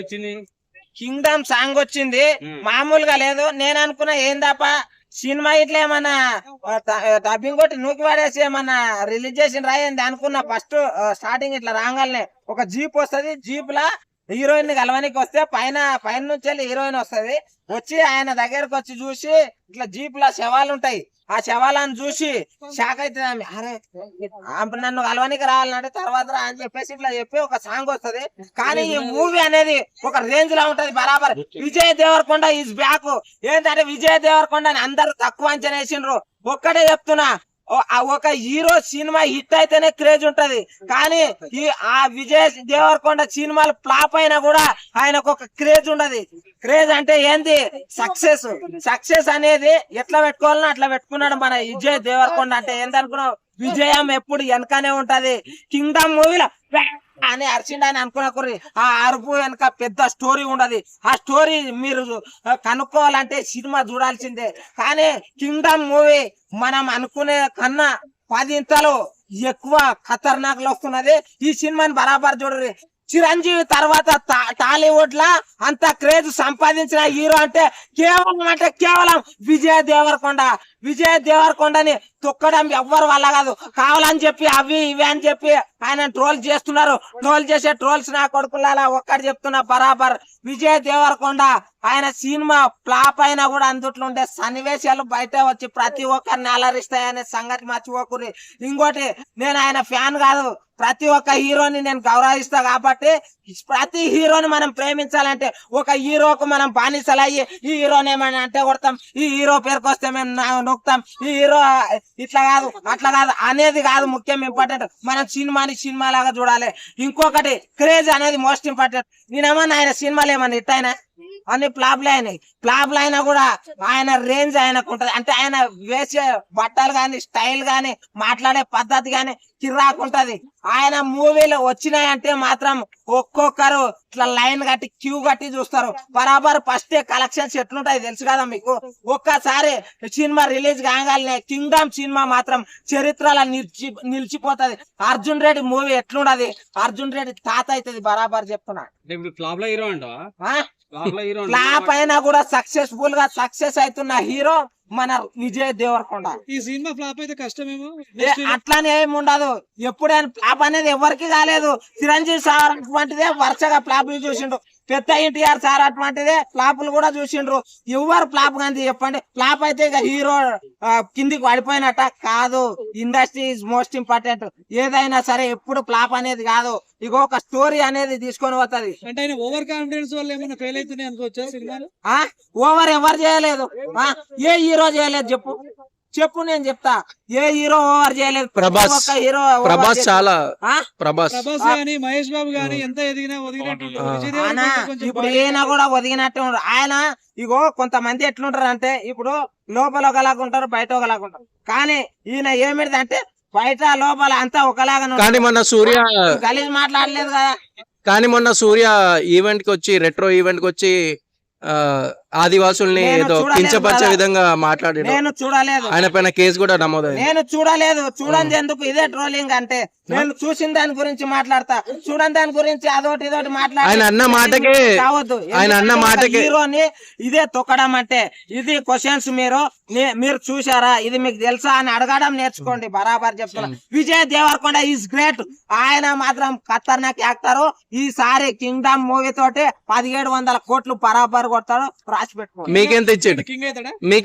వచ్చింది Kingdom song వచ్చింది. మామూలుగా లేదు. నేను అనుకున్నా ఏందప్ప సినిమా ఇట్లా ఏమన్నా డబ్బింగ్ కొట్టి నూకి పడేసి ఏమన్నా రిలీజ్ చేసిన రాయింది అనుకున్నా. ఫస్ట్ స్టార్టింగ్ ఇట్లా రాగానే ఒక జీప్ వస్తది. జీప్ లా హీరోయిన్ని కలవనికి వస్తే పైన పైన నుంచి వెళ్ళి హీరోయిన్ వస్తది. వచ్చి ఆయన దగ్గరకు వచ్చి చూసి ఇట్లా జీప్ లా శవాలు ఉంటాయి. ఆ శవాలను చూసి షాక్ అవుతుంది ఆమె. అరే నన్ను కలవనికి రావాలంటే తర్వాత రా అని చెప్పేసి ఇట్లా చెప్పి ఒక సాంగ్ వస్తది. కానీ ఈ మూవీ అనేది ఒక రేంజ్లో ఉంటది బరాబర్. విజయ్ దేవరకొండ ఈజ్ బ్యాక్ ఏంటంటే విజయ్ దేవరకొండ అని అందరూ తక్కువ అంచనా వేసిండ్రు. ఒక్కటే చెప్తున్నా ఒక హీరో సినిమా హిట్ అయితేనే క్రేజ్ ఉంటది. కానీ ఈ ఆ విజయ్ దేవరకొండ సినిమాలు ఫ్లాప్ అయినా కూడా ఆయనకు ఒక క్రేజ్ ఉండదు. క్రేజ్ అంటే ఏంది? సక్సెస్. సక్సెస్ అనేది ఎట్లా పెట్టుకోవాలని అట్లా పెట్టుకున్నాడు మన విజయ్ దేవరకొండ. అంటే ఏందనుకున్నావు? విజయం ఎప్పుడు వెనకనే ఉంటది. కింగ్డమ్ మూవీలో అని అరిచిండని అనుకున్నకుర్రి ఆ అరుపు వెనక పెద్ద స్టోరీ ఉండదు. ఆ స్టోరీ మీరు కనుక్కోవాలంటే సినిమా చూడాల్సిందే. కానీ కింగ్డమ్ మూవీ మనం అనుకునే కన్నా పదింతలు ఎక్కువ ఖతర్నాక్ వస్తున్నది. ఈ సినిమాని బరాబర్ చూడరు. చిరంజీవి తర్వాత టాలీవుడ్ లా అంత క్రేజ్ సంపాదించిన హీరో అంటే కేవలం అంటే కేవలం విజయ దేవరకొండ. విజయ్ దేవరకొండని తొక్కడం ఎవ్వరు వల్ల కాదు. కావాలని చెప్పి అవి ఇవి అని చెప్పి ఆయన ట్రోల్ చేస్తున్నారు. ట్రోల్ చేసే ట్రోల్స్ నా కొడుకులాలా ఒక్కటి చెప్తున్నా బరాబర్. విజయ్ దేవరకొండ ఆయన సినిమా ఫ్లాప్ అయినా కూడా అందుట్లో ఉండే సన్నివేశాలు బయట వచ్చి ప్రతి ఒక్కరిని అలరిస్తాయనే సంగతి మర్చిపోకూరి ఇంకోటి నేను ఆయన ఫ్యాన్ కాదు. ప్రతి ఒక్క హీరోని నేను గౌరవిస్తా కాబట్టి ప్రతి హీరోని మనం ప్రేమించాలంటే ఒక హీరోకు మనం బానిసలయ్యి ఈ హీరోని ఏమైనా అంటే కొడతాం. ఈ హీరో పేరుకొస్తే మేము నొక్కుతాం. ఈ హీరో ఇట్లా కాదు అట్లా కాదు అనేది కాదు ముఖ్యం ఇంపార్టెంట్ మనం సినిమాని సినిమా లాగా చూడాలి. ఇంకొకటి క్రేజ్ అనేది మోస్ట్ ఇంపార్టెంట్ నేనేమన్నా ఆయన సినిమాలు ఏమన్నా హిట్ అన్ని ఫ్లాప్లు అయినాయి. ఫ్లాప్లు అయినా కూడా ఆయన రేంజ్ ఆయనకు ఉంటది. అంటే ఆయన వేసే బట్టలు గాని స్టైల్ గాని మాట్లాడే పద్ధతి గాని కిరాకు ఉంటది. ఆయన మూవీలు వచ్చినాయంటే మాత్రం ఒక్కొక్కరు ఇట్లా లైన్ కట్టి క్యూ కట్టి చూస్తారు. బరాబర్ ఫస్ట్ కలెక్షన్స్ ఎట్లుంటాయి తెలుసు కదా మీకు? ఒక్కసారి సినిమా రిలీజ్ కాగానే కింగ్డమ్ సినిమా మాత్రం చరిత్రలో నిలిచి నిలిచిపోతది. అర్జున్ రెడ్డి మూవీ ఎట్లుండది? అర్జున్ రెడ్డి తాత అవుతుంది బరాబర్ చెప్తున్నా. ఫ్లాప్? ఫ్లాప్ ఫ్లాప్ అయినా కూడా సక్సెస్ఫుల్గా సక్సెస్ అవుతున్న హీరో మన విజయ్ దేవరకొండ. ఈ సినిమా ఫ్లాప్ అయితే కష్టమేమో? అట్లానే ఏమి ఉండదు ఎప్పుడైనా ఫ్లాప్ అనేది ఎవరికి కాలేదు. చిరంజీవి సార్ అటువంటిదే వరుసగా ఫ్లాప్లు చూసిండు. పెద్ద ఎన్టీఆర్ సార్ అటువంటిదే ఫ్లాపులు కూడా చూసిండ్రు. ఎవరు ఫ్లాప్ కానీ చెప్పండి. ఫ్లాప్ అయితే ఇక హీరో కిందికి పడిపోయినట్ట కాదు. Industry is most important. ఏదైనా సరే ఎప్పుడు ఫ్లాప్ అనేది కాదు. ఇక ఒక స్టోరీ అనేది తీసుకొని పోతుంది. అంటే ఓవర్ కాన్ఫిడెన్స్ వల్ల ఏమైనా ఫెయిల్ అవుతున్నాయి అనుకోవచ్చా సినిమాలు? ఆ? ఓవర్ ఎవరు చేయలేదు. ఆ? ఏ హీరో చేయలేదు చెప్పు. చెప్పు నేను చెప్తా. ఏ హీరో ఓవర్ చేయలేదు? ప్రభాస్. ఒక్క హీరో over ప్రభాస్. చాలా ఆ? ప్రభాస్. ప్రభాస్ గానీ మహేష్ బాబు గానీ ఎంత ఎదిగినా వదిలినట్టు ఆ. విజయ్ ఆయన దేవరకొండ కొంచెం ఇప్పుడు బాగా- ఈయన కూడా ఒదిగినట్టే ఉంటారు ఆయన ఇగో కొంతమంది ఎట్లుంటారు అంటే ఇప్పుడు లోపల ఒకలాగా ఉంటారు బయట ఒకలాగా ఉంటారు. కానీ ఈయన ఏమిటి అంటే బయట లోపల అంతా ఒకలాగా కానీ మొన్న సూర్య గలీజ్ మాట్లాడలేదు కదా. కానీ మొన్న సూర్య ఈవెంట్కి వచ్చి రెట్రో ఈవెంట్కి వచ్చి ఆ, ఆదివాసుల్ని ఏదో కించపరిచే. విధంగా మాట్లాడాడు. నేను చూడలేదు. ఆయన పైన కేసు కూడా నమోదైంది నేను చూడలేదు. చూడండి ఎందుకు ఇదే ట్రోలింగ్ అంటే. నేను చూసిన దాని గురించి మాట్లాడతా. చూడని దాని గురించి అదొకటి ఇదొకటి మాట్లాడి ఆయన అన్న మాటకే కావద్దు ఆయన అన్న మాటకే- హీరోని ఇదే తొక్కడం అంటే. ఇది క్వశ్చన్స్ మీరు మీరు చూసారా ఇది మీకు తెలుసా అని అడగడం నేర్చుకోండి. బరాబర్ చెప్తున్నా. విజయ్ దేవరకొండ ఈజ్ గ్రేట్ ఆయన మాత్రం ఖతర్నాక్ యాక్టర్. ఈసారి కింగ్డమ్ మూవీ తోటి పదిహేడు వందల కోట్లు బరాబర్ కొడతాడు. రాసి పెట్టుకోండి మీకెంత ఇచ్చాడు కింగ్ అవుతాడా? మీకు